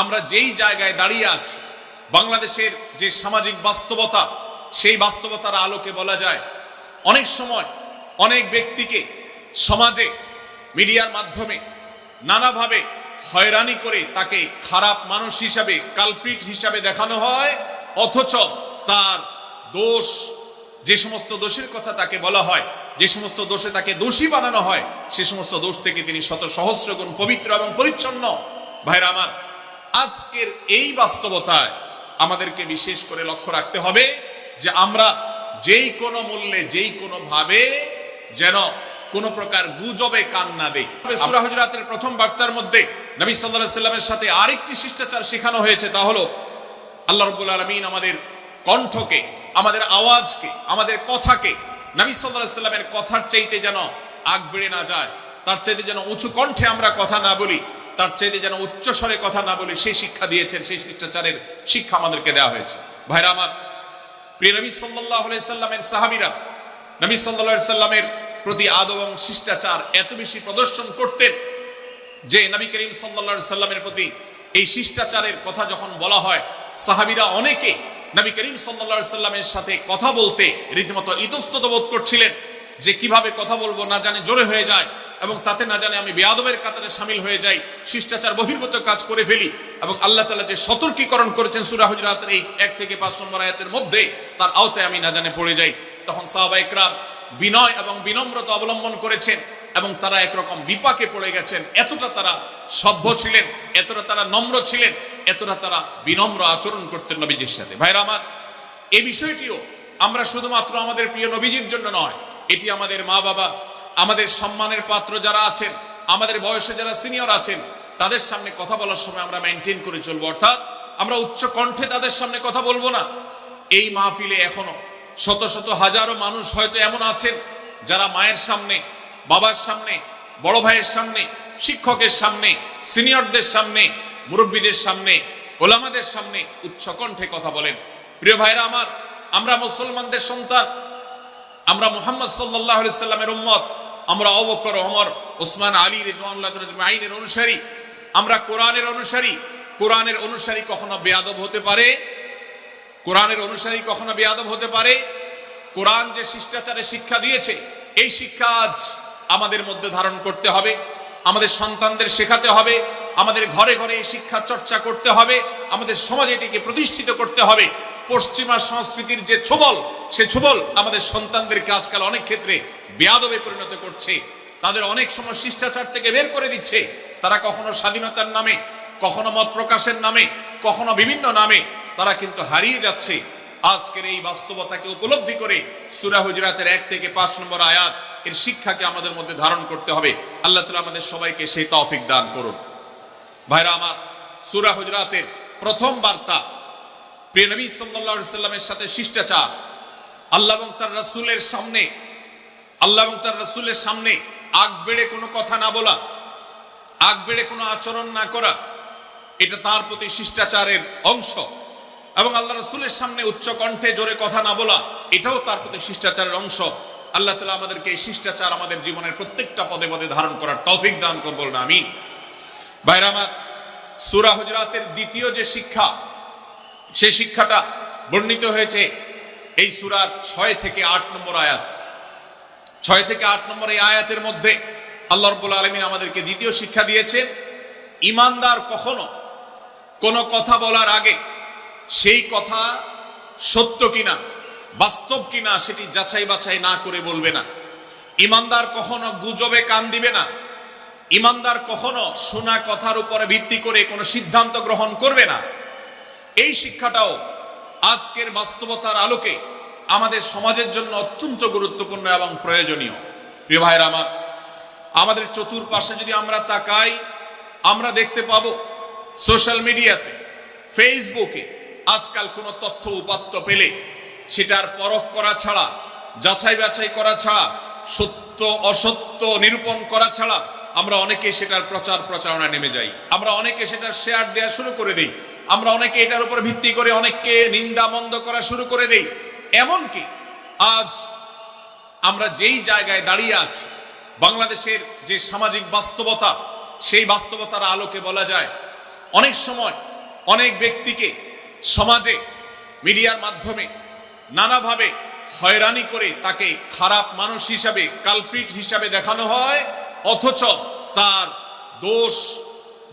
আমরা যেই জায়গায় দাঁড়িয়ে আছি, বাংলাদেশের যে সামাজিক বাস্তবতা, সেই বাস্তবতার আলোকে বলা যায়, অনেক সময় অনেক ব্যক্তিকে সমাজে, মিডিয়ার মাধ্যমে নানাভাবে হয়রানি করে তাকে খারাপ মানুষ হিসাবে, কালপ্রিট হিসাবে দেখানো হয়, অথচ তার দোষ, যে সমস্ত দোষের কথা তাকে বলা হয়, যে সমস্ত দোষে তাকে দোষী বানানো হয়, সে সমস্ত দোষ থেকে তিনি শত সহস্র গুণ পবিত্র এবং পরিচ্ছন্ন। ভাইরা আমার আজকের এই বাস্তবতায় আমাদেরকে বিশেষ করে লক্ষ্য রাখতে হবে যে আমরা যেই কোনো মূল্যে, যেই কোনো ভাবে যেন কোন প্রকার গুজবে কান না দেই। প্রথম বার্তার মধ্যে নবী সাল্লাল্লাহু সাল্লামের সাথে আরেকটি শিষ্টাচার শেখানো হয়েছে, তা হলো, আল্লাহ রাব্বুল আলামিন আমাদের কণ্ঠকে, আমাদের আওয়াজকে, আমাদের কথাকে, নবী সাল্লাল্লাহু সাল্লামের কথার চাইতে যেন আগ বেড়ে না যায়, তার চাইতে যেন উঁচু কণ্ঠে আমরা কথা না বলি তার চাইতে যেন উচ্চ স্বরে কথা না বলে সেই শিক্ষা দিয়েছেন, সেই শিষ্টাচারের শিক্ষা আমাদেরকে দেওয়া হয়েছে। ভাইরা আমার, প্রিয় নবী সাল্লামের সাহাবীরা নবী আলাইহি সাল্লামের প্রতি আদব এবং শিষ্টাচার এত বেশি প্রদর্শন করতেন যে নবী করিম আলাইহি সাল্লামের প্রতি এই শিষ্টাচারের কথা যখন বলা হয়, সাহাবীরা অনেকে নবী করিম আলাইহি সাল্লামের সাথে কথা বলতে রীতিমতো ইতস্তত বোধ করছিলেন যে কীভাবে কথা বলব না জানে জোরে হয়ে যায়। এবং তাতে না জানে আমি বেয়াদবের কাতারে সামিল হয়ে যাই, শিষ্টাচার বহির্ভূত কাজ করে ফেলি এবং আল্লাহ তাআলা যে সতর্কীকরণ করেছেন সূরা হুজরাতের এই এক থেকে পাঁচ নম্বর আয়াতের মধ্যে, তার আওতায় আমি না জানে পড়ে যাই। তখন সাহাবা বিনয় এবং বিনম্রতা অবলম্বন করেছেন এবং তারা একরকম বিপাকে পড়ে গেছেন। এতটা তারা সভ্য ছিলেন, এতটা তারা নম্র ছিলেন, এতটা তারা বিনম্র আচরণ করতেন নবীজির সাথে। ভাইরা আমার এই বিষয়টিও আমরা শুধুমাত্র আমাদের প্রিয় নবীজির জন্য নয়, এটি আমাদের মা বাবা আমাদের সম্মানের পাত্র যারা আছেন, আমাদের বয়সে যারা সিনিয়র আছেন, তাদের সামনে কথা বলার সময় আমরা মেনটেন করে চলবো। অর্থাৎ আমরা উচ্চ কণ্ঠে তাদের সামনে কথা বলব না। এই মাহফিলে এখনও শত শত হাজারো মানুষ হয়তো এমন আছেন, যারা মায়ের সামনে, বাবার সামনে, বড় ভাইয়ের সামনে, শিক্ষকের সামনে, সিনিয়রদের সামনে, মুরব্বীদের সামনে, ওলামাদের সামনে উচ্চ কণ্ঠে কথা বলেন। প্রিয় ভাইরা আমার, আমরা মুসলমানদের সন্তান, আমরা মোহাম্মদ আলাইহি সাল্লামের উম্মত আমরা আবু অমর ওসমান, আলী আইনের অনুসারী। আমরা কোরআনের অনুসারী। কোরআনের অনুসারী কখনো বেয়াদব হতে পারে? কোরআনের অনুসারী কখনো বেয়াদব হতে পারে? কোরআন যে শিষ্টাচারে শিক্ষা দিয়েছে, এই শিক্ষা আজ আমাদের মধ্যে ধারণ করতে হবে। আমাদের সন্তানদের শেখাতে হবে। আমাদের ঘরে ঘরে এই শিক্ষা চর্চা করতে হবে। আমাদের সমাজ এটিকে প্রতিষ্ঠিত করতে হবে। পশ্চিমা সংস্কৃতির যে ছোবল সে ছোবল আমাদের সন্তানদেরকে আজকাল অনেক ক্ষেত্রে বেয়াদবে পরিণত করছে। তাদের অনেক সময় শিষ্টাচার থেকে বের করে দিচ্ছে। তারা কখনো স্বাধীনতার নামে, কখনো মত প্রকাশের নামে, কখনো বিভিন্ন নামে তারা কিন্তু হারিয়ে যাচ্ছে। আজকের এই বাস্তবতাকে উপলব্ধি করে সুরা হুজরাতের এক থেকে পাঁচ নম্বর আয়াত এর শিক্ষাকে আমাদের মধ্যে ধারণ করতে হবে। আল্লাহ তালা আমাদের সবাইকে সেই তৌফিক দান করুন। ভাইরা আমার, সুরা হুজরাতের প্রথম বার্তা, প্রিয় নবী আলাইহি সাল্লামের সাথে শিষ্টাচার। আল্লাহ এবং তার রাসূলের সামনে, আল্লাহ এবং তার রাসূলের সামনে আগ বেড়ে কোনো কথা না বলা, আগ বেড়ে কোনো আচরণ না করা, এটা তার প্রতি শিষ্টাচারের অংশ। এবং আল্লাহ রসুলের সামনে উচ্চ কণ্ঠে জোরে কথা না বলা, এটাও তার প্রতি শিষ্টাচারের অংশ। আল্লাহ তালা আমাদেরকে এই শিষ্টাচার আমাদের জীবনের প্রত্যেকটা পদে পদে ধারণ করার তৌফিক দান করব না আমি ভাইরা আমার, সুরা হুজরাতের দ্বিতীয় যে শিক্ষা সেই শিক্ষাটা বর্ণিত হয়েছে এই সুরার ছয় থেকে আট নম্বর আয়াত। ছয় থেকে আট নম্বর এই আয়াতের মধ্যে আল্লাহ রব্বুল আলমিন আমাদেরকে দ্বিতীয় শিক্ষা দিয়েছেন, ইমানদার কখনো কোনো কথা বলার আগে সেই কথা সত্য কিনা, বাস্তব কিনা সেটি যাচাই বাছাই না করে বলবে না। ইমানদার কখনো গুজবে কান দিবে না, ইমানদার কখনো শোনা কথার উপরে ভিত্তি করে কোনো সিদ্ধান্ত গ্রহণ করবে না। এই শিক্ষাটাও আজকের বাস্তবতার আলোকে আমাদের সমাজের জন্য অত্যন্ত গুরুত্বপূর্ণ এবং প্রয়োজনীয়। প্রিয় ভাইরা আমার, আমাদের চতুর্পাশে যদি আমরা তাকাই, আমরা দেখতে পাবো সোশ্যাল মিডিয়াতে, ফেসবুকে আজকাল কোনো তথ্য উপাত্ত পেলে সেটার পরখ করা ছাড়া, যাচাই বাছাই করা ছাড়া, সত্য, অসত্য নিরূপণ করা ছাড়া আমরা অনেকে সেটার প্রচার প্রচারণা নেমে যাই। আমরা অনেকে সেটার শেয়ার দেওয়া শুরু করে দিই। আমরা অনেকে এটার উপর ভিত্তি করে অনেককে নিন্দা মন্দ করা শুরু করে দেই। এমনকি আজ আমরা যেই জায়গায় দাঁড়িয়ে আছি, বাংলাদেশের যে সামাজিক বাস্তবতা, সেই বাস্তবতার আলোকে বলা যায়, অনেক সময় অনেক ব্যক্তিকে সমাজে, মিডিয়ার মাধ্যমে নানাভাবে হয়রানি করে তাকে খারাপ মানুষ হিসাবে, কালপ্রিট হিসাবে দেখানো হয়, অথচ তার দোষ,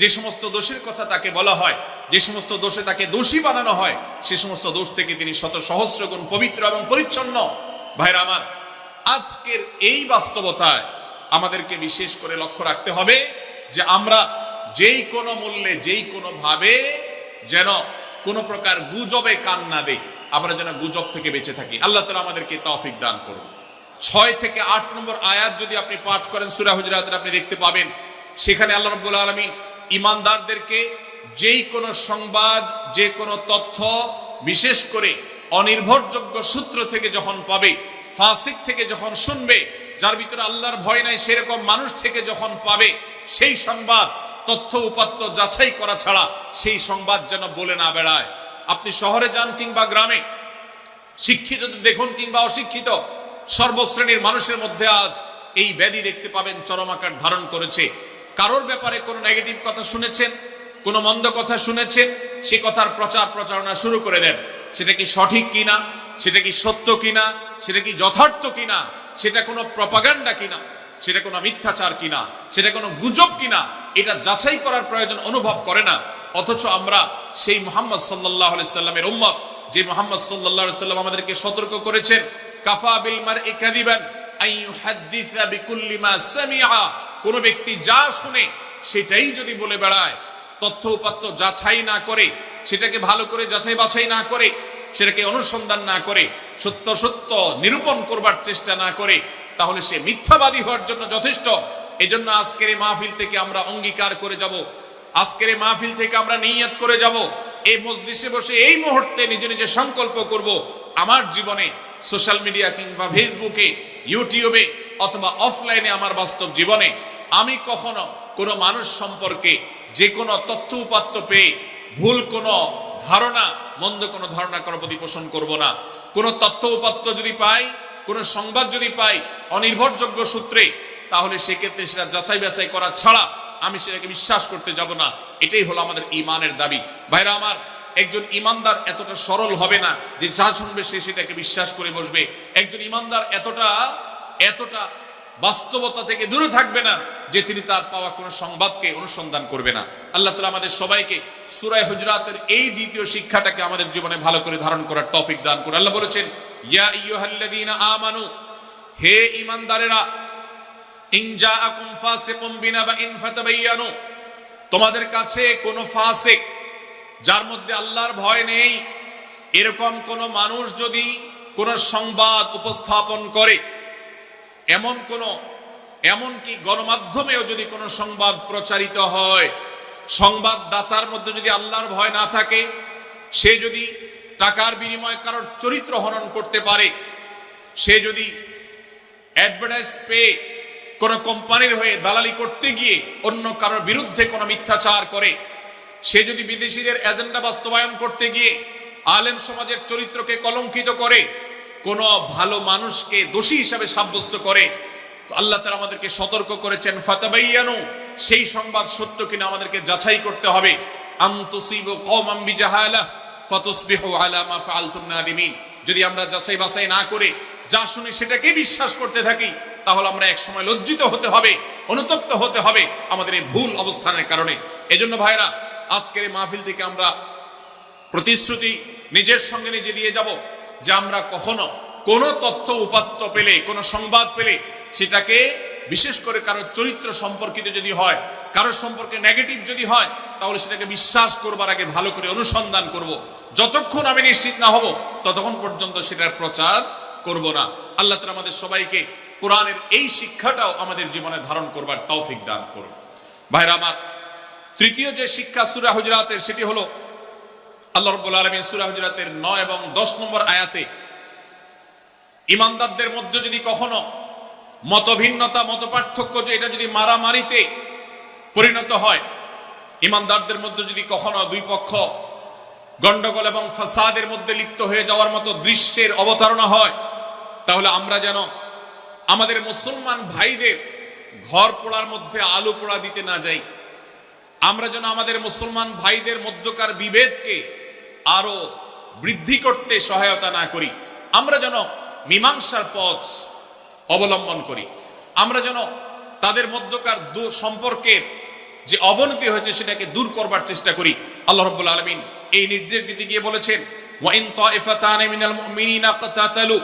যে সমস্ত দোষের কথা তাকে বলা হয় যে সমস্ত দোষে তাকে দোষী বানানো হয়, সে সমস্ত দোষ থেকে তিনি শত সহস্র গুণ পবিত্র এবং পরিচ্ছন্ন। ভাইরা আমার, আজকের এই বাস্তবতায় আমাদেরকে বিশেষ করে লক্ষ্য রাখতে হবে যে আমরা যেই কোনো মূল্যে, যেই কোনো ভাবে যেন কোনো প্রকার গুজবে কান না দেই, আমরা যেন গুজব থেকে বেঁচে থাকি। আল্লাহ তালা আমাদেরকে তৌফিক দান করুন। ছয় থেকে আট নম্বর আয়াত যদি আপনি পাঠ করেন, সুরা হুজরাতের আপনি দেখতে পাবেন, সেখানে আল্লাহ রব্বুল আলমিন ইমানদারদেরকে যেই কোনো সংবাদ, যে কোনো তথ্য, বিশেষ করে অনির্ভরযোগ্য সূত্র থেকে যখন পাবে, ফাসিক থেকে যখন শুনবে, যার ভিতরে আল্লাহর ভয় নাই, সেরকম মানুষ থেকে যখন পাবে, সেই সংবাদ, তথ্য উপাত্ত যাচাই করা ছাড়া সেই সংবাদ যেন বলে না বেড়ায়। আপনি শহরে যান কিংবা গ্রামে, শিক্ষিত দেখুন কিংবা অশিক্ষিত, সর্বশ্রেণীর মানুষের মধ্যে আজ এই ব্যাধি দেখতে পাবেন চরম আকার ধারণ করেছে। কারোর ব্যাপারে কোনো নেগেটিভ কথা শুনেছেন? কোনো মন্দ কথা শুনেছেন সে কথার প্রচার প্রচারণা শুরু করে দেন। সেটা কি সঠিক কিনা? সেটা কি সত্য কিনা? সেটা কি যথার্থ কিনা? সেটা কোনো প্রপাগান্ডা কিনা? সেটা কোনো মিথ্যাচার কিনা? সেটা কোনো গুজব কিনা? এটা যাচাই করার প্রয়োজন অনুভব করে না। অথচ আমরা সেই মোহাম্মদ সাল্লাহ সাল্লামের উম্মত, যে মোহাম্মদ সাল্লাহ সাল্লাম আমাদেরকে সতর্ক করেছেন, কাফা বিল মার ইকাদিবান আইয়ুহাদ্দিসা বিকুল্লি মা সামিআ। কোন ব্যক্তি যা শুনে সেটাই যদি বলে বেড়ায় তথ্য উপাত্ত যাচাই না করে, সেটাকে ভালো করে যাচাই বাছাই না করে, সেটাকে অনুসন্ধান না করে, সত্য সত্য নিরূপণ করবার চেষ্টা না করে, তাহলে সে মিথ্যাবাদী হওয়ার জন্য যথেষ্ট। এজন্য আজকের এই মাহফিল থেকে আমরা অঙ্গীকার করে যাব। আজকের এই মাহফিল থেকে আমরা নিয়ত করে যাব। এই মজলিসে বসে এই মুহূর্তে নিজে নিজে সংকল্প করব, আমার জীবনে সোশ্যাল মিডিয়া কিংবা ফেসবুকে, ইউটিউবে অথবা অফলাইনে আমার বাস্তব জীবনে আমি কখনো কোনো মানুষ সম্পর্কে যে কোনো তথ্য উপাত্ত পেয়ে ভুল কোনো ধারণা, মন্দ কোনো ধারণা করার প্রতি পোষণ করব না। কোনো তথ্য উপাত্ত যদি পাই, কোনো সংবাদ যদি পাই, অনির্ভরযোগ্য সূত্রে, তাহলে সেক্ষেত্রে সেটা যাচাই বাছাই করা ছাড়া আমি সেটাকে বিশ্বাস করতে যাব না। এটাই হলো আমাদের ইমানের দাবি। ভাইরা আমার, একজন ইমানদার এতটা সরল হবে না যে যা শুনবে সে সেটাকে বিশ্বাস করে বসবে। একজন ইমানদার এতটা এতটা বাস্তবতা থেকে দূরে থাকবে না যে তিনি তার পাওয়া কোনো সংবাদকে অনুসন্ধান করবে না। আল্লাহ তালা আমাদের সবাইকে সুরায় হুজরাতের এই দ্বিতীয় শিক্ষাটাকে আমাদের জীবনে ভালো করে ধারণ করার তৌফিক দান করে আল্লাহ বলেছেন, ইয়া ইয়ুহাল্লাযীনা আমানু, হে ইমানদারেরা ইন জাআকুম ফাসিকুম বিনাবাইন ফাতাবায়ানু তোমাদের কাছে কোনো ফাসিক যার মধ্যে আল্লাহর ভয় নেই, এরকম কোন মানুষ যদি কোন সংবাদ উপস্থাপন করে এমন কোন, এমনকি গণমাধ্যমেও যদি কোনো সংবাদ প্রচারিত হয়, সংবাদদাতার মধ্যে যদি আল্লাহর ভয় না থাকে, সে যদি টাকার বিনিময়ে কারোর চরিত্র হনন করতে পারে, সে যদি অ্যাডভার্টাইজ পেয়ে কোনো কোম্পানির হয়ে দালালি করতে গিয়ে অন্য কারোর বিরুদ্ধে কোনো মিথ্যাচার করে, সে যদি বিদেশিদের এজেন্ডা বাস্তবায়ন করতে গিয়ে আলেম সমাজের চরিত্রকে কলঙ্কিত করে কোনো ভালো মানুষকে দোষী হিসাবে সাব্যস্ত করে। তো আল্লাহ তারা আমাদেরকে সতর্ক করেছেন, ফাতাবাইয়ানু, সেই সংবাদ সত্য কিনা আমাদেরকে যাচাই করতে হবে। যদি আমরা যাচাই বাছাই না করে যা শুনি সেটাকে বিশ্বাস করতে থাকি, তাহলে আমরা এক সময় লজ্জিত হতে হবে, অনুতপ্ত হতে হবে আমাদের এই ভুল অবস্থানের কারণে। এজন্য ভাইরা আজকের এই মাহফিল থেকে আমরা প্রতিশ্রুতি নিজের সঙ্গে নিজে দিয়ে যাব। যে আমরা কখনো কোনো তথ্য উপাত্ত পেলে, কোনো সংবাদ পেলে, সেটাকে বিশেষ করে কারোর চরিত্র সম্পর্কিত যদি হয় কারোর সম্পর্কে নেগেটিভ যদি হয়, তাহলে সেটাকে বিশ্বাস করবার আগে ভালো করে অনুসন্ধান করব। যতক্ষণ আমি নিশ্চিত না হব, ততক্ষণ পর্যন্ত সেটার প্রচার করব না আল্লাহ তালা আমাদের সবাইকে কোরআনের এই শিক্ষাটাও আমাদের জীবনে ধারণ করবার তৌফিক দান করুন ভাইরা আমার, তৃতীয় যে শিক্ষা সুরা হুজরাতের, সেটি হলো আল্লাহ রব্বুল আলমী সুরা হুজরাতের নয় এবং দশ নম্বর আয়াতে, ইমানদারদের মধ্যে যদি কখনো মতভিন্নতা মত পার্থক্য যে এটা যদি মারামারিতে পরিণত হয়, ইমানদারদের মধ্যে যদি কখনো দুই পক্ষ গন্ডগোল এবং ফাসাদের মধ্যে লিপ্ত হয়ে যাওয়ার মতো দৃশ্যের অবতারণা হয়, তাহলে আমরা যেন আমাদের মুসলমান ভাইদের ঘর পোড়ার মধ্যে আলু পোড়া দিতে না যাই। আমরা যেন আমাদের মুসলমান ভাইদের মধ্যকার বিভেদকে আরও বৃদ্ধি করতে সহায়তা না করি, আমরা যেন মীমাংসার পথ অবলম্বন করি, আমরা যেন তাদের মধ্যকার দু- সম্পর্কের যে অবনতি হয়েছে সেটাকে দূর করবার চেষ্টা করি। আল্লাহ রাব্বুল আলমিন এই নির্দেশ দিতে গিয়ে বলেছেন, ওয়াইন তাইফাতান মিনাল মুমিনিনা কাতাতালু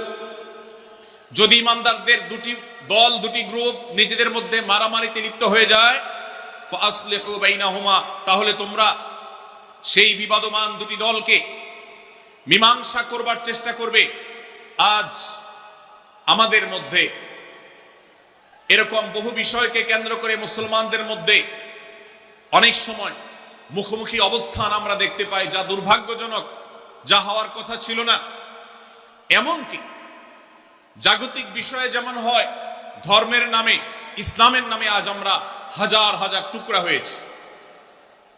যদি ইমানদারদের দুটি দল, দুটি গ্রুপ নিজেদের মধ্যে মারামারিতে লিপ্ত হয়ে যায় ফাসলিহু বাইনাহুমা তাহলে তোমরা সেই বিবাদমান দুটি দলকে মীমাংসা করবার চেষ্টা করবে। আজ আমাদের মধ্যে এরকম বহু বিষয়কে কেন্দ্র করে মুসলমানদের মধ্যে অনেক সময় মুখোমুখি অবস্থান আমরা দেখতে পাই, যা দুর্ভাগ্যজনক, যা হওয়ার কথা ছিল না। এমনকি জাগতিক বিষয়ে যেমন হয়, ধর্মের নামে, ইসলামের নামে আজ আমরা হাজার হাজার টুকরা হয়েছি।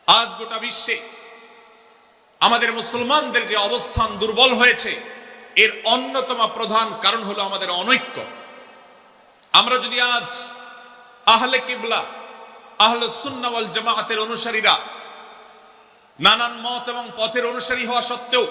আজ গোটা বিশ্বে আমাদের মুসলমানদের যে অবস্থান দুর্বল হয়েছে, এর অন্যতম প্রধান কারণ হলো আমাদের অনৈক্য। আমরা যদি আজ আহলে কিবলা, আহলে সুন্নাওয়াল জামাতের অনুসারীরা নানান মত এবং পথের অনুসারী হওয়া সত্ত্বেও